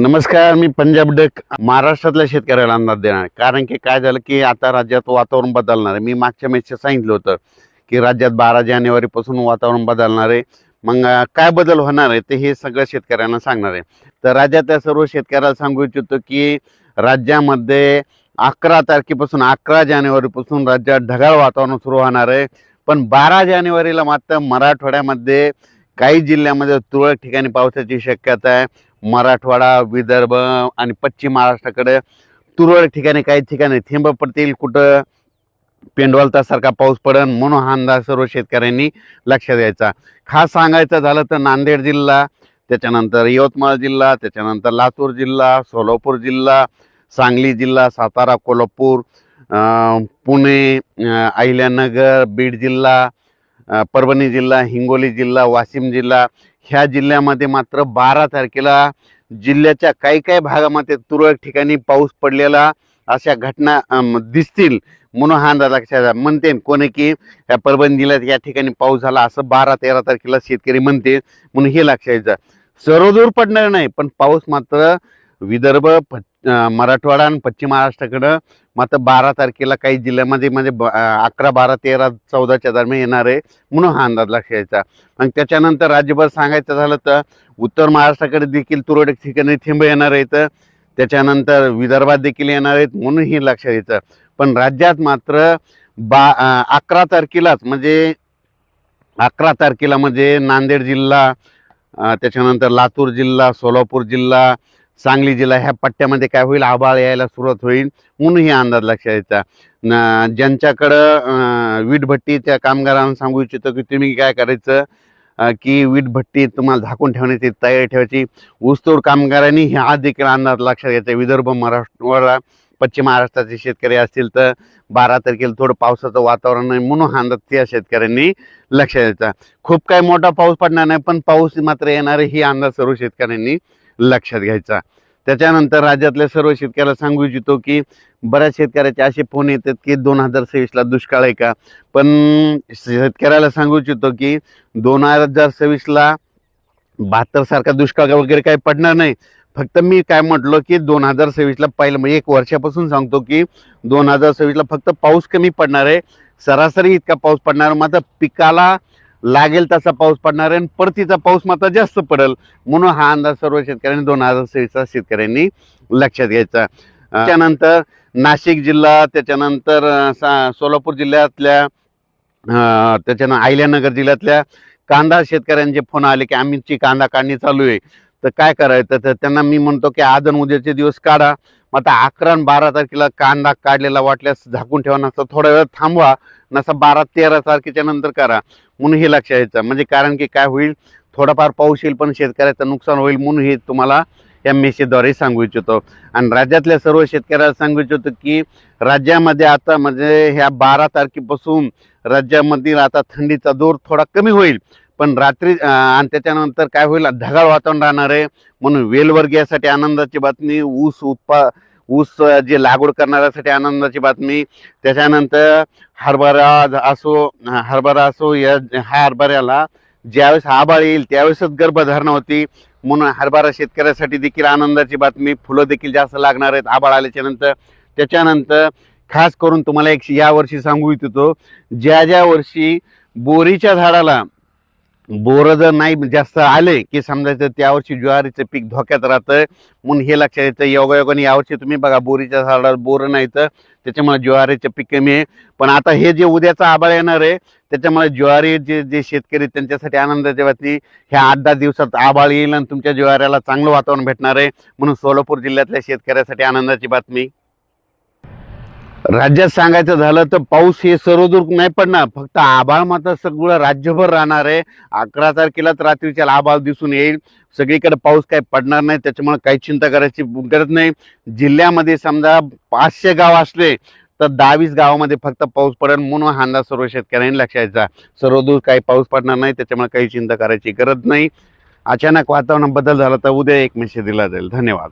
नमस्कार मी पंजाब डक महाराष्ट्रातल्या शेतकऱ्याला अंदाज देणार. आहे. कारण की काय झालं की आता राज्यात वातावरण बदलणार आहे. मी मागच्या मॅचचं सांगितलं होतं की राज्यात बारा जानेवारीपासून वातावरण बदलणार आहे. मग काय बदल होणार आहे ते हे सगळं शेतकऱ्यांना सांगणार आहे. तर राज्यातल्या सर्व शेतकऱ्याला सांगू इच्छितो की राज्यामध्ये अकरा तारखेपासून अकरा जानेवारीपासून राज्यात ढगाळ वातावरण सुरू होणार आहे. पण बारा जानेवारीला मात्र मराठवाड्यामध्ये काही जिल्ह्यामध्ये तुरळक ठिकाणी पावसाची शक्यता आहे. मराठवाडा विदर्भ आणि पश्चिम महाराष्ट्राकडे तुरळक ठिकाणी काही ठिकाणी थेंब पडतील. कुठं पेंडवलतासारखा पाऊस पडन म्हणून हा अंदाज सर्व शेतकऱ्यांनी लक्ष द्यायचा खास सांगायचं झालं तर नांदेड जिल्हा त्याच्यानंतर यवतमाळ जिल्हा त्याच्यानंतर लातूर जिल्हा सोलापूर जिल्हा सांगली जिल्हा सातारा कोल्हापूर पुणे अहिल्यानगर बीड जिल्हा परभणी जिल्हा हिंगोली जिल्हा वाशिम जिल्हा ह्या जिल्ह्यामध्ये मात्र बारा तारखेला जिल्ह्याच्या काही काही भागामध्ये तुरळक ठिकाणी पाऊस पडलेला अशा घटना दिसतील म्हणून हा अंदाज लक्षात म्हणते कोणी की या परभणी जिल्ह्यात या ठिकाणी पाऊस झाला असं बारा तेरा तारखेला शेतकरी म्हणते म्हणून हे लक्षात सर्व सर्वदूर पडणार नाही पण पाऊस मात्र विदर्भ प- मराठवाडा आणि पश्चिम महाराष्ट्राकडं मात्र बारा तारखेला काही जिल्ह्यामध्ये म्हणजे ब- अकरा बारा तेरा चौदाच्या दरम्यान येणार आहे म्हणून हा अंदाज लक्ष घ्यायचा आणि त्याच्यानंतर राज्यभर सांगायचं झालं तर उत्तर महाराष्ट्राकडे देखील तुरळक ठिकाणी थेंब येणार आहेत. त्याच्यानंतर विदर्भात देखील येणार आहेत म्हणून हे लक्षात येतं पण राज्यात मात्र बा अकरा तारखेलाच म्हणजे अकरा तारखेला म्हणजे नांदेड जिल्हा त्याच्यानंतर लातूर जिल्हा सोलापूर जिल्हा सांगली जिल्हा ह्या पट्ट्यामध्ये काय होईल? आभाळ यायला सुरुवात होईल. म्हणून हे अंदाज लक्षात यायचा न- ज्यांच्याकडं अं, वीटभट्टीच्या कामगारांना सांगू इच्छितो की तुम्ही काय करायचं? की वीटभट्टी तुम्हाला झाकून ठेवण्याची तयारी ठेवायची. ऊसतोड कामगारांनी हे आज देखील अंदाज लक्षात घ्यायचा विदर्भ मराठवाडा पश्चिम महाराष्ट्राचे शेतकरी असतील तर बारा तारखेला थोडं पावसाचं वातावरण आहे म्हणून हा अंदाज त्या शेतकऱ्यांनी लक्षात द्यायचा खूप काही मोठा पाऊस पडणार नाही पण पाऊस मात्र येणार ही अंदाज सर्व शेतकऱ्यांनी लक्षात घ्यायचा. त्याच्यानंतर राज्यातल्या सर्व शेतकऱ्याला सांगू इच्छितो की बऱ्याच शेतकऱ्याचे असे फोन येतात की दोन हजार सव्वीसला दुष्काळ आहे का? पण शेतकऱ्याला सांगू इच्छितो की दोन हजार सव्वीसला बहात्तरसारखा दुष्काळ वगैरे काही पडणार नाही. फक्त मी काय म्हटलो की दोन हजार सव्वीसला पहिलं म्हणजे एक वर्षापासून सांगतो की दोन हजार सव्वीसला फक्त पाऊस कमी पडणार आहे. सरासरी इतका पाऊस पडणार मात्र पिकाला लागेल तसा पाऊस पडणार आहे आणि परतीचा पाऊस मात्र जास्त पडेल. म्हणून हा अंदाज सर्व शेतकऱ्यांनी दोन हजार सव्वीसचा शेतकऱ्यांनी लक्षात घ्यायचा. त्यानंतर नाशिक जिल्हा त्याच्यानंतर सोलापूर जिल्ह्यातल्या त्याच्यानंतर त्याच्यानं अहिल्यानगर जिल्ह्यातल्या कांदा शेतकऱ्यांचे फोन आले की आमची कांदा काढणी चालू आहे. तर काय करायचं? तर त्यांना मी म्हणतो की आज आणि उद्याचे दिवस काढा. मग आता अकरा आणि बारा तारखेला कांदा काढलेला वाटल्यास झाकून ठेवा नसता थोडा वेळ थांबवा नसा बारा तेरा तारखेच्या नंतर करा. म्हणून हे लक्षात यायचं म्हणजे कारण की काय होईल? थोडाफार पाऊस येईल पण शेतकऱ्याचं नुकसान होईल म्हणून हे तुम्हाला या मेसेजद्वारे सांगू इच्छितो. आणि राज्यातल्या सर्व शेतकऱ्याला सांगू इच्छितो की राज्यामध्ये आता म्हणजे ह्या बारा तारखेपासून राज्यामधील आता थंडीचा जोर थोडा कमी होईल. पण रात्री आणि त्याच्यानंतर काय होईल? ढगाळ वातावरण राहणार आहे. म्हणून वेलवर्गीयासाठी आनंदाची बातमी ऊस उत्पा ऊस जे लागवड करणाऱ्यासाठी आनंदाची बातमी. त्याच्यानंतर हरभरा असो हरभरा असो या ह्या हरभऱ्याला ज्यावेळेस आबाळ येईल त्यावेळेसच गर्भधारणा होती. म्हणून हरभरा शेतकऱ्यासाठी देखील आनंदाची बातमी. फुलं देखील जास्त लागणार आहेत आबाळ आल्याच्यानंतर. त्याच्यानंतर खास करून तुम्हाला एक या वर्षी सांगू इच्छितो. ज्या ज्या वर्षी बोरीच्या झाडाला बोरं जर नाही जास्त आले की समजायचं त्यावर्षी ज्वारीचं पीक धोक्यात राहतं म्हणून हे लक्षात येतं योगायोगाने यावर्षी तुम्ही बघा बोरीच्या झाडावर बोरं नाही तर त्याच्यामुळे ज्वारीचं पीक कमी आहे. पण आता हे जे उद्याचं आबाळ येणार आहे त्याच्यामुळे ज्वारी जे जे शेतकरी त्यांच्यासाठी आनंदाची बातमी ह्या आठ दहा दिवसात आबाळ येईल आणि तुमच्या ज्वाऱ्याला चांगलं वातावरण भेटणार आहे म्हणून सोलापूर जिल्ह्यातल्या शेतकऱ्यासाठी आनंदाची बातमी. राज्यात सांगायचं झालं तर पाऊस हे सर्वदूर नाही पडणार. फक्त आभाळ मात्र सगळं राज्यभर राहणार आहे. अकरा तारखेलाच रात्रीच्या आभाळ दिसून येईल. सगळीकडे पाऊस काही पडणार नाही. त्याच्यामुळे काही चिंता करायची गरज नाही. जिल्ह्यामध्ये समजा पाचशे गाव असले तर दहावीस गावामध्ये फक्त पाऊस पडेल म्हणून हा अंदाज सर्व शेतकऱ्यांनी लक्षायचा सर्वदूर काही पाऊस पडणार नाही. त्याच्यामुळे काही चिंता करायची गरज नाही. अचानक वातावरण बदल झाला तर उद्या एक मेसेज दिला जाईल. धन्यवाद.